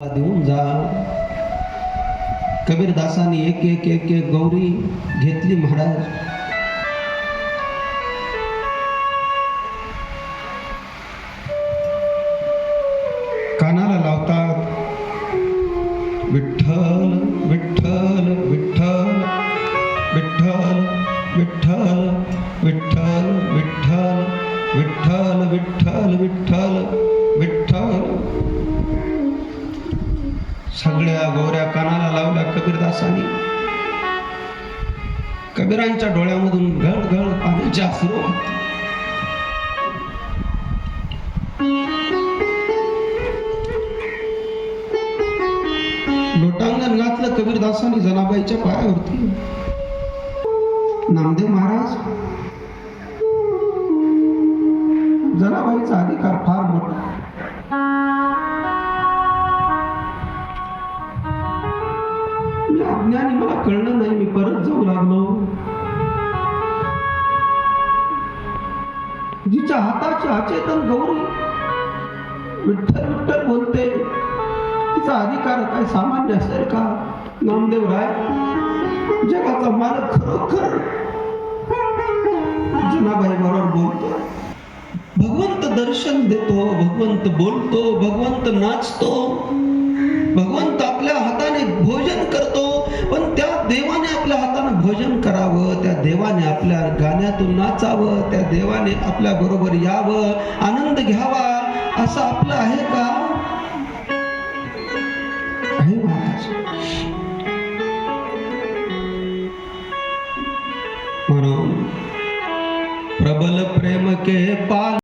देऊन जा कबीरदासांनी एक एक एक एक गौरी घेतली महाराज कानाला लावतात विठ्ठल विठ्ठल विठ्ठल विठ्ठल विठ्ठल विठ्ठल विठ्ठल विठ्ठल विठ्ठल विठ्ठल विठ्ठल सगळ्या गोऱ्या कानाला लावल्या कबीरदासांनी. कबीरांच्या डोळ्यामधून घळ घळ पाण्याचे अश्रू लोटांगण घातलं कबीरदासाने जनाबाईच्या पायावरती. नामदेव महाराज जनाबाईचा अधिकार फार मोठा मी अज्ञानी मला कळलं नाही मी परत जाऊ लागलो. जिच्या हाताची अचेतन गौरी विठ्ठल विठ्ठल बोलते तिचा अधिकार काय सामान्य असेल का? नामदेव राय जगाचा मालक खरोखर जनाबाई बरोबर बोलतो. भगवंत दर्शन देतो भगवंत बोलतो भगवंत नाचतो भगवंत आपल्या हाताने भोजन करतो पण त्या देवाने आपल्या हाताने भोजन करावं त्या देवाने आपल्या गाण्यातून नाचावं त्या देवाने आपल्या बरोबर यावं आनंद घ्यावा असं आपलं आहे का? म्हणून प्रबल प्रेम के पाल